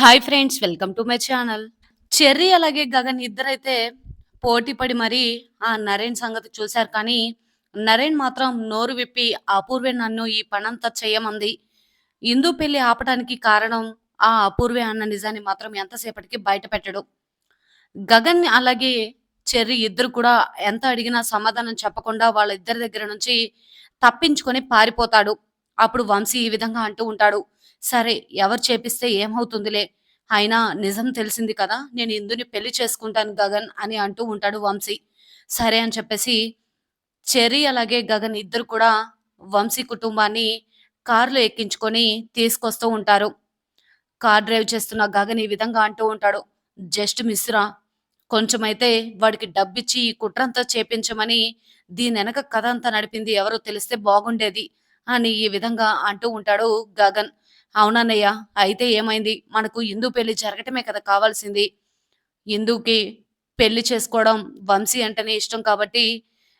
Hi friends welcome to my channel Cherry అలాగే గగన్ ఇద్దరైతే పోటీ పడి మరి ఆ నరేన్ సంగతి చూశారు కానీ నరేన్ మాత్రం నోరు విప్పి అపూర్వే నన్ను ఈ పనంతా చేయమంది. ఇందు పెళ్ళి ఆపడానికి కారణం ఆ అపూర్వే అన్న నిజాన్ని మాత్రం ఎంతసేపటికి బయట పెట్టడు. గగన్ అలాగే చెర్రీ ఇద్దరు కూడా ఎంత అడిగినా సమాధానం చెప్పకుండా వాళ్ళ ఇద్దరి దగ్గర నుంచి తప్పించుకొని పారిపోతాడు. అప్పుడు వంశీ ఈ విధంగా అంటూ ఉంటాడు. సరే ఎవరు చేపిస్తే ఏమవుతుందిలే? అయినా నిజం తెలిసింది కదా నేను ఇందుని పెళ్ళి చేసుకుంటాను గగన్ అని అంటూ ఉంటాడు వంశీ. సరే అని చెప్పేసి చెర్రీ అలాగే గగన్ ఇద్దరు కూడా వంశీ కుటుంబాన్ని కారులో ఎక్కించుకొని తీసుకొస్తూ ఉంటారు. కార్ డ్రైవ్ చేస్తున్న గగన్ ఈ విధంగా అంటూ ఉంటాడు జస్ట్ మిశ్రా కొంచెమైతే వాడికి డబ్బిచ్చి ఈ కుట్రంతా చేపించమని దీని వెనక కథ అంతా నడిపింది ఎవరో తెలిస్తే బాగుండేది అని ఈ విధంగా అంటూ ఉంటాడు గగన్. అవునన్నయ్య అయితే ఏమైంది? మనకు ఇందు పెళ్ళి జరగటమే కదా కావాల్సింది. ఇందుకి పెళ్ళి చేసుకోవడం వంశీ అంటేనే ఇష్టం కాబట్టి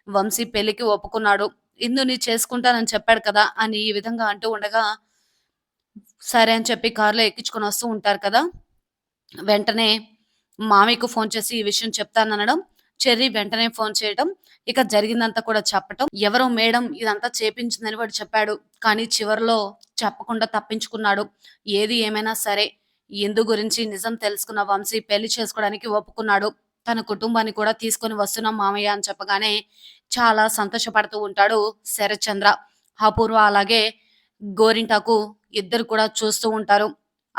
వంశీ పెళ్ళికి ఒప్పుకున్నాడు. ఇందుని చేసుకుంటానని చెప్పాడు కదా అని ఈ విధంగా అంటూ ఉండగా సరే అని చెప్పి కారులో ఎక్కించుకొని వస్తూ ఉంటారు కదా. వెంటనే మామయ్యకు ఫోన్ చేసి ఈ విషయం చెప్తాననడం చెర్రీ వెంటనే ఫోన్ చేయడం ఇక జరిగిందంతా కూడా చెప్పటం. ఎవరో మేడం ఇదంతా చేపించిందని వాడు చెప్పాడు కానీ చివరిలో చెప్పకుండా తప్పించుకున్నాడు. ఏది ఏమైనా సరే ఎందు గురించి నిజం తెలుసుకున్న వంశీ పెళ్ళి చేసుకోవడానికి ఒప్పుకున్నాడు. తన కుటుంబాన్ని కూడా తీసుకొని వస్తున్నాం మామయ్య అని చెప్పగానే చాలా సంతోషపడుతూ ఉంటాడు శరత్చంద్ర. అపూర్వ అలాగే గోరింటాకు ఇద్దరు కూడా చూస్తూ ఉంటారు.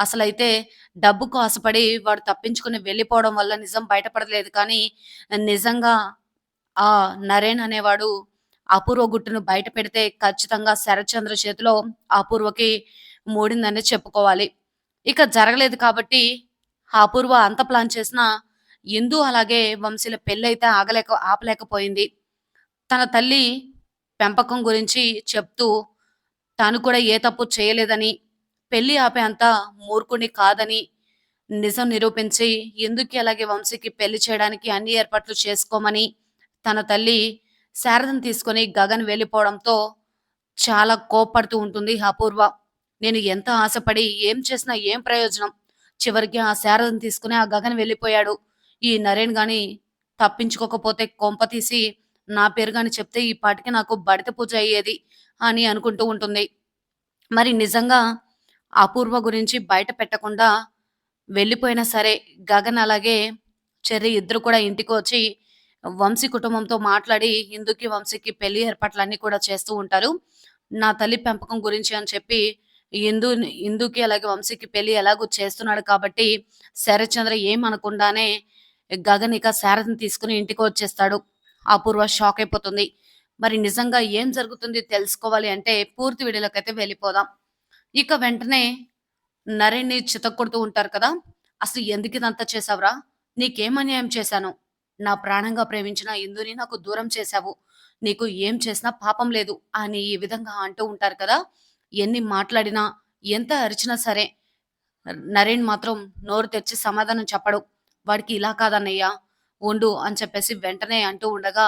అసలైతే డబ్బుకు ఆశపడి వాడు తప్పించుకుని వెళ్ళిపోవడం వల్ల నిజం బయటపడలేదు. కానీ నిజంగా ఆ నరేన్ అనేవాడు అపూర్వ గుట్టును బయట పెడితే ఖచ్చితంగా శరత్చంద్ర చేతిలో అపూర్వకి మూడిందని చెప్పుకోవాలి. ఇక జరగలేదు కాబట్టి అపూర్వ అంత ప్లాన్ చేసిన ఇందు అలాగే వంశీల పెళ్ళైతే ఆగలేక ఆపలేకపోయింది. తన తల్లి పెంపకం గురించి చెప్తూ తాను కూడా ఏ తప్పు చేయలేదని పెళ్ళి ఆపే అంత మూర్ఖుని కాదని నిజం నిరూపించి ఎందుకు అలాగే వంశీకి పెళ్ళి చేయడానికి అన్ని ఏర్పాట్లు చేసుకోమని తన తల్లి శారదను తీసుకొని గగన్ వెళ్ళిపోవడంతో చాలా కోప్పడుతూ ఉంటుంది అపూర్వ. నేను ఎంత ఆశపడి ఏం చేసినా ఏం ప్రయోజనం? చివరికి ఆ శారదను తీసుకుని ఆ గగన్ వెళ్ళిపోయాడు. ఈ నరేన్ గాని తప్పించుకోకపోతే కొంప తీసి నా పేరు గాని చెప్తే ఈ పాటికి నాకు బడిత పూజ అయ్యేది అని అనుకుంటూ ఉంటుంది. మరి నిజంగా అపూర్వ గురించి బయట పెట్టకుండా వెళ్ళిపోయినా సరే గగన్ అలాగే చెర్రి ఇద్దరు కూడా ఇంటికి వచ్చి వంశీ కుటుంబంతో మాట్లాడి ఇందుకి వంశీకి పెళ్ళి ఏర్పాట్లన్నీ కూడా చేస్తూ ఉంటారు. నా తల్లి పెంపకం గురించి అని చెప్పి ఇందు ఇందుకి అలాగే వంశీకి పెళ్ళి ఎలాగో చేస్తున్నాడు కాబట్టి శరత్చంద్ర ఏమనకుండానే గగన్ ఇక శారథిని తీసుకుని ఇంటికి వచ్చేస్తాడు. అపూర్వ షాక్ అయిపోతుంది. మరి నిజంగా ఏం జరుగుతుంది తెలుసుకోవాలి అంటే పూర్తి వీడియోలోకైతే వెళ్ళిపోదాం. ఇక వెంటనే నరేన్ని చితక్కొడుతూ ఉంటారు కదా అసలు ఎందుకు ఇదంతా చేసావురా నీకేం అన్యాయం చేశాను? నా ప్రాణంగా ప్రేమించిన ఇందుని నాకు దూరం చేశావు. నీకు ఏం చేసినా పాపం లేదు అని ఈ విధంగా అంటూ ఉంటారు కదా ఎన్ని మాట్లాడినా ఎంత అరిచినా సరే నరేన్ మాత్రం నోరు తెచ్చి సమాధానం చెప్పడు. వాడికి ఇలా కాదన్నయ్యా ఉండు అని చెప్పేసి వెంటనే అంటూ ఉండగా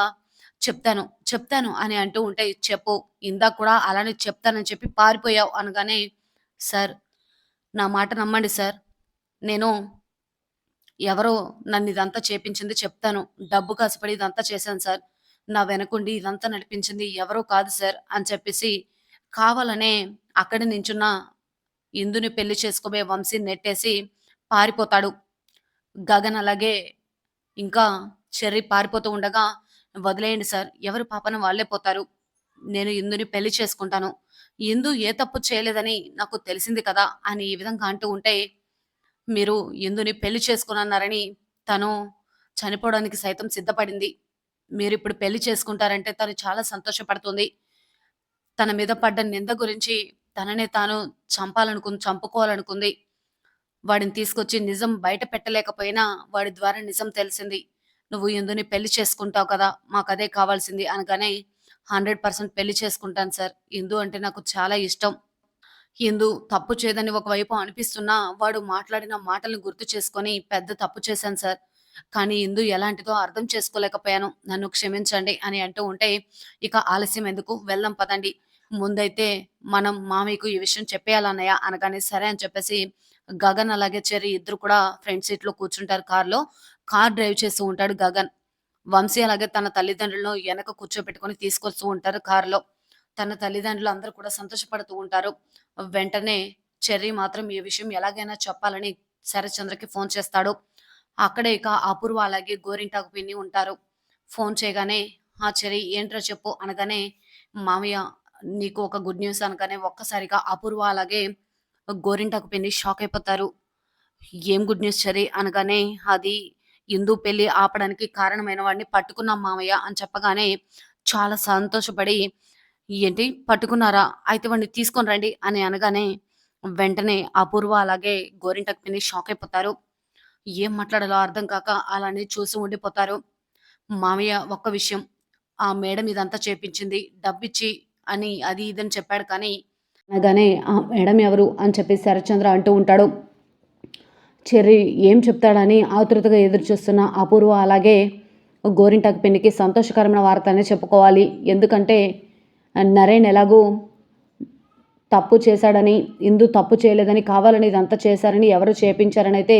చెప్తాను చెప్తాను అని అంటూ ఉంటే చెప్పు ఇందాక కూడా అలానే చెప్తానని చెప్పి పారిపోయావు అనగానే సార్ నా మాట నమ్మండి సార్. నేను ఎవరో నన్ను ఇదంతా చేపించింది చెప్తాను. డబ్బు కాసిపడి ఇదంతా చేశాను సార్. నా వెనకుండి ఇదంతా నడిపించింది ఎవరో కాదు సార్ అని చెప్పేసి కావాలనే అక్కడ నించున్న ఇందుని పెళ్ళి చేసుకోబోయే వంశీ నెట్టేసి పారిపోతాడు. గగన్ అలాగే ఇంకా చెర్రి పారిపోతూ ఉండగా వదిలేయండి సార్. ఎవరు పాపన వాళ్ళే పోతారు. నేను ఇందుని పెళ్ళి చేసుకుంటాను. ఇందు ఏ తప్పు చేయలేదని నాకు తెలిసింది కదా అని ఈ విధంగా అంటూ ఉంటే మీరు ఇందుని పెళ్ళి చేసుకున్నారని తను చనిపోవడానికి సైతం సిద్ధపడింది. మీరు ఇప్పుడు పెళ్ళి చేసుకుంటారంటే తను చాలా సంతోషపడుతుంది. తన మీద పడ్డ నింద గురించి తననే తాను చంపాలనుకుంది చంపుకోవాలనుకుంది. వాడిని తీసుకొచ్చి నిజం బయట పెట్టలేకపోయినా వాడి ద్వారా నిజం తెలిసింది. నువ్వు ఇందుని పెళ్ళి చేసుకుంటావు కదా మాకు అదే కావాల్సింది అనగానే హండ్రెడ్ పర్సెంట్ పెళ్ళి చేసుకుంటాను సార్. ఇందు అంటే నాకు చాలా ఇష్టం. ఇందు తప్పు చేయదని ఒకవైపు అనిపిస్తున్నా వాడు మాట్లాడిన మాటలను గుర్తు చేసుకొని పెద్ద తప్పు చేశాను సార్. కానీ ఇందు ఎలాంటిదో అర్థం చేసుకోలేకపోయాను. నన్ను క్షమించండి అని అంటూ ఉంటే ఇక ఆలస్యం ఎందుకు? వెళ్దాం పదండి. ముందైతే మనం మామయ్యకు ఈ విషయం చెప్పేయాలన్నయ్య అనగానే సరే అని చెప్పేసి గగన్ అలాగే చెర్రి ఇద్దరు కూడా ఫ్రంట్ సీట్లో కూర్చుంటారు కార్లో కార్ డ్రైవ్ చేస్తూ ఉంటాడు గగన్. వంశీ అలాగే తన తల్లిదండ్రులను వెనక కూర్చోబెట్టుకొని తీసుకొస్తూ ఉంటారు కారులో తన తల్లిదండ్రులు అందరూ కూడా సంతోషపడుతూ ఉంటారు. వెంటనే చెర్రీ మాత్రం ఈ విషయం ఎలాగైనా చెప్పాలని శరత్చంద్రకి ఫోన్ చేస్తాడు. అక్కడే ఇక అపూర్వ అలాగే గోరింటాకు పిన్ని ఉంటారు. ఫోన్ చేయగానే ఆ చెర్రీ ఏంట్రా చెప్పు అనగానే మామయ్య నీకు ఒక గుడ్ న్యూస్ అనగానే ఒక్కసారిగా అపూర్వ అలాగే గోరింటాకు పిన్ని షాక్ అయిపోతారు. ఏం గుడ్ న్యూస్ చెర్రీ అనగానే అది ఇందు పెళ్ళి ఆపడానికి కారణమైన వాడిని పట్టుకున్నాం మామయ్య అని చెప్పగానే చాలా సంతోషపడి ఏంటి పట్టుకున్నారా? అయితే వాడిని తీసుకొని రండి అని అనగానే వెంటనే అపూర్వ అలాగే గోరింటకు పిన్ని షాక్ అయిపోతారు. ఏం మాట్లాడాలో అర్థం కాక అలానే చూసి ఉండిపోతారు. మామయ్య ఒక్క విషయం ఆ మేడం ఇదంతా చేపించింది డబ్బిచ్చి అని అది ఇదని చెప్పాడు కానీ అనగానే ఆ మేడం ఎవరు? అని చెప్పి శరత్చంద్ర అంటూ ఉంటాడు. చెర్రీ ఏం చెప్తాడని ఆతృతగా ఎదురు చూస్తున్న అపూర్వ అలాగే గోరింటాకు పెన్నికి సంతోషకరమైన వార్తనే చెప్పుకోవాలి. ఎందుకంటే నరేన్ ఎలాగూ తప్పు చేశాడని ఇందు తప్పు చేయలేదని కావాలని ఇదంతా చేశారని ఎవరు చేపించారని అయితే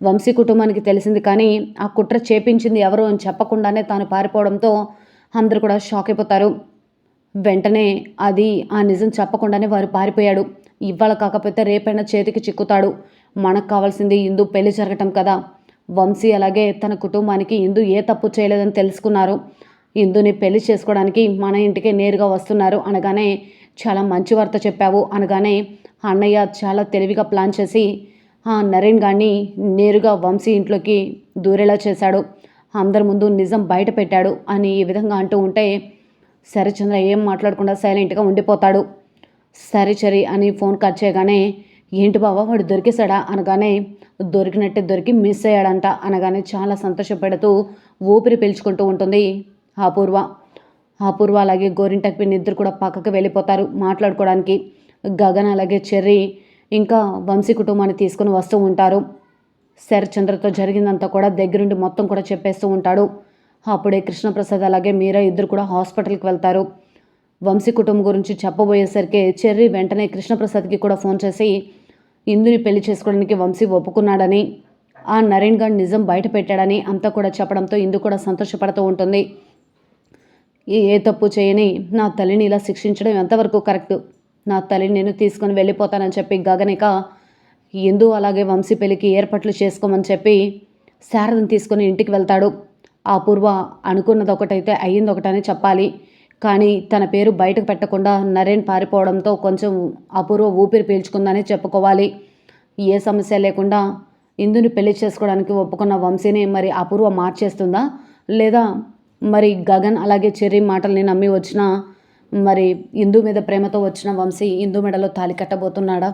వంశీ కుటుంబానికి తెలిసింది. కానీ ఆ కుట్ర చేపించింది ఎవరు అని చెప్పకుండానే తాను పారిపోవడంతో అందరూ కూడా షాక్ అయిపోతారు. వెంటనే అది ఆ నిజం చెప్పకుండానే వారు పారిపోయాడు. ఇవాళ కాకపోతే రేపైనా చేతికి చిక్కుతాడు. మనకు కావాల్సింది ఇందు పెళ్ళి జరగటం కదా. వంశీ అలాగే తన కుటుంబానికి ఇందు ఏ తప్పు చేయలేదని తెలుసుకున్నారు. ఇందుని పెళ్ళి చేసుకోవడానికి మన ఇంటికే నేరుగా వస్తున్నారు అనగానే చాలా మంచి వార్త చెప్పావు అనగానే అన్నయ్య చాలా తెలివిగా ప్లాన్ చేసి ఆ నరేన్ గారిని నేరుగా వంశీ ఇంట్లోకి దూరేలా చేశాడు. అందరి ముందు నిజం బయట పెట్టాడు అని ఈ విధంగా అంటూ ఉంటే సరిచంద్ర ఏం మాట్లాడకుండా సైలెంట్గా ఉండిపోతాడు. సరే చరి అని ఫోన్ కట్ చేయగానే ఏంటి బావా వాడు దొరికేశాడా? అనగానే దొరికినట్టే దొరికి మిస్ అయ్యాడంట అనగానే చాలా సంతోషపడుతూ ఊపిరి పీల్చుకుంటూ ఉంటుంది అపూర్వ. అపూర్వ అలాగే గోరింటక్ పిన్ ఇద్దరు కూడా పక్కకు వెళ్ళిపోతారు మాట్లాడుకోవడానికి. గగన్ అలాగే చెర్రీ ఇంకా వంశీ కుటుంబాన్ని తీసుకుని వస్తూ ఉంటారు. శరచంద్రతో జరిగిందంతా కూడా దగ్గరుండి మొత్తం కూడా చెప్పేస్తూ ఉంటాడు. అప్పుడే కృష్ణప్రసాద్ అలాగే మీరా ఇద్దరు కూడా హాస్పిటల్కి వెళ్తారు. వంశీ కుటుంబం గురించి చెప్పబోయేసరికి చెర్రి వెంటనే కృష్ణప్రసాద్కి కూడా ఫోన్ చేసి ఇందుని పెళ్ళి చేసుకోవడానికి వంశీ ఒప్పుకున్నాడని ఆ నరేన్ గారు నిజం బయట పెట్టాడని అంతా కూడా చెప్పడంతో ఇందు కూడా సంతోషపడుతూ ఉంటుంది. ఏ తప్పు చేయని నా తల్లిని ఇలా శిక్షించడం ఎంతవరకు కరెక్ట్? నా తల్లిని నేను తీసుకొని వెళ్ళిపోతానని చెప్పి గగనిక ఎందు అలాగే వంశీ పెళ్ళికి ఏర్పాట్లు చేసుకోమని చెప్పి శారదని తీసుకొని ఇంటికి వెళ్తాడు. అపూర్వ అనుకున్నది ఒకటైతే అయ్యింది ఒకటని చెప్పాలి. కానీ తన పేరు బయటకు పెట్టకుండా నరేన్ పారిపోవడంతో కొంచెం అపూర్వ ఊపిరి పీల్చుకుందని చెప్పుకోవాలి. ఏ సమస్య లేకుండా ఇందుని పెళ్ళి చేసుకోవడానికి ఒప్పుకున్న వంశీని మరి అపూర్వ మార్చేస్తుందా? లేదా మరి గగన్ అలాగే చెర్రీ మాటల్ని నమ్మి వచ్చిన మరి ఇందు మీద ప్రేమతో వచ్చిన వంశీ ఇందు మెడలో తాలి కట్టబోతున్నాడా?